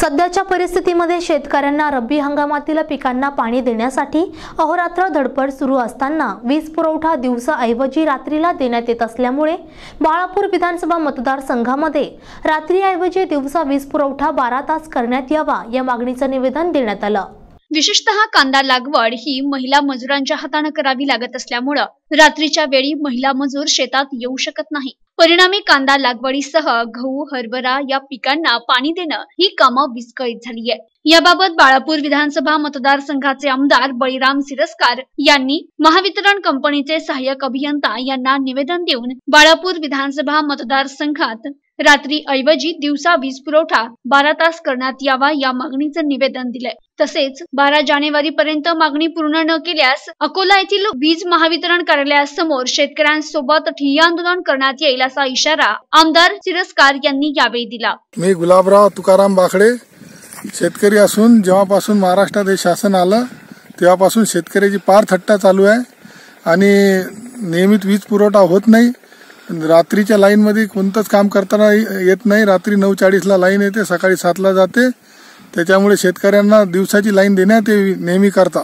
सध्याच्या परिस्थितीमध्ये शेतकऱ्यांना रब्बी हंगामातील पिकांना पाणी देण्यासाठी अहोरात्र धडपड सुरू असताना वीज पुरवठा दिवसाऐवजी रात्रीला देण्यात येत असल्यामुळे बाळापूर विधानसभा मतदारसंघामध्ये रात्रीऐवजी दिवसा वीज पुरवठा बारा तास करण्यात यावा या मागणीचं निवेदन देण्यात आलं. विशेषतः कांदा लागवड ही महिला मजुरांच्या हाताने करावी लागत असल्यामुळं रात्रीच्या वेळी महिला मजूर शेतात येऊ शकत नाही. परिणामी कांदा लागवडीसह गहू हरभरा या पिकांना पाणी देणं ही कामं विस्कळीत झाली आहे याबाबत बाळापूर विधानसभा मतदारसंघाचे आमदार बळीराम सिरस्कार यांनी महावितरण कंपनीचे सहाय्यक अभियंता यांना निवेदन देऊन बाळापूर विधानसभा मतदारसंघात रात्री ऐवजी दिवसा वीज पुरवठा बारा तास करण्यात यावा या मागणीचं निवेदन दिलंय. तसेच बारा जानेवारी पर्यंत मागणी पूर्ण न केल्यास अकोला येथील वीज महावितरण कार्यालयासमोर शेतकऱ्यांसोबत ठिय्या आंदोलन करण्यात येईल असा इशारा आमदार सिरस्कार यांनी यावेळी दिला. मी गुलाबराव तुकाराम बाखडे शेतकरी असून जेव्हापासून महाराष्ट्रात हे शासन आलं तेव्हापासून शेतकऱ्याची पार थट्टा चालू आहे आणि नियमित वीज पुरवठा होत नाही. रात्रीच्या लाईनमध्ये कोणतंच काम करताना येत नाही. रात्री नऊ चाळीसला लाईन येते सकाळी सातला जाते. त्याच्यामुळे शेतकऱ्यांना दिवसाची लाईन देण्यात यावी नेहमी करता.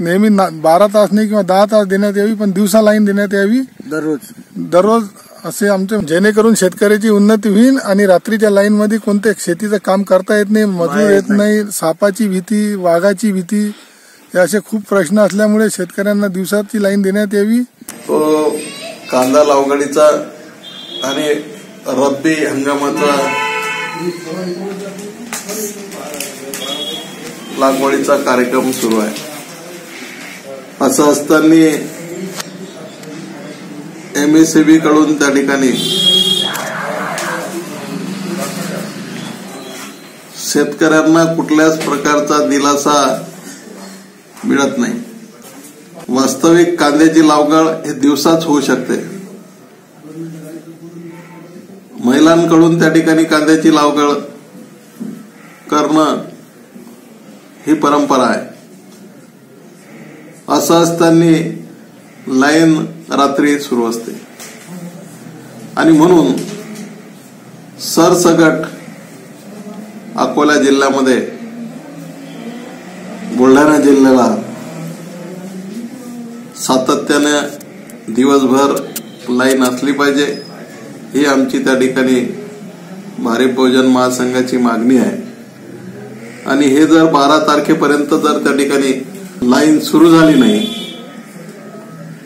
नेहमी बारा तास नाही किंवा दहा तास देण्यात यावी पण दिवसा लाईन देण्यात यावी. दररोज. दररोज असे आमचे जेणेकरून शेतकऱ्याची उन्नती होईल आणि रात्रीच्या लाईन मध्ये कोणते शेतीचं काम करता येत नाही मजूर येत नाही. सापाची भीती वाघाची भीती हे असे खूप प्रश्न असल्यामुळे शेतकऱ्यांना दिवसाची लाईन देण्यात यावी. तो कांदा लागवडीचा आणि रब्बी हंगामाचा लागवडीचा कार्यक्रम सुरू आहे. असं असताना एमएससीबी कडून त्या ठिकाणी शेतकऱ्यांना कुठल्याच प्रकारचा दिलासा मिळत नाही. वास्तविक कांद्याची लागवड हे दिवसाच होऊ शकते. महिलांकडून त्या ठिकाणी कांद्याची लागवड करणं ही परंपरा आहे. असं असताना लाईन रात्री सुरू असते. आणि म्हणून सरसगट अकोला जिल्ह्यामध्ये बुलढाणा जिल्ह्याला सातत्याने दिवसभर लाईन असली पाहिजे ही आमची त्या ठिकाणी भारिप बहुजन महासंघाची मागणी आहे. आणि हे जर बारा तारखेपर्यंत जर त्या ठिकाणी लाईन सुरू झाली नाही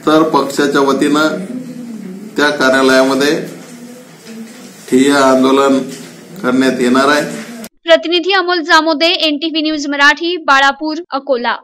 तर पक्षाच्या वतीनं त्या कार्यालयामध्ये ठिय्या आंदोलन करण्यात येणार आहे. प्रतिनिधी अमोल जामोदे एनटीव्ही न्यूज मराठी बाळापूर अकोला.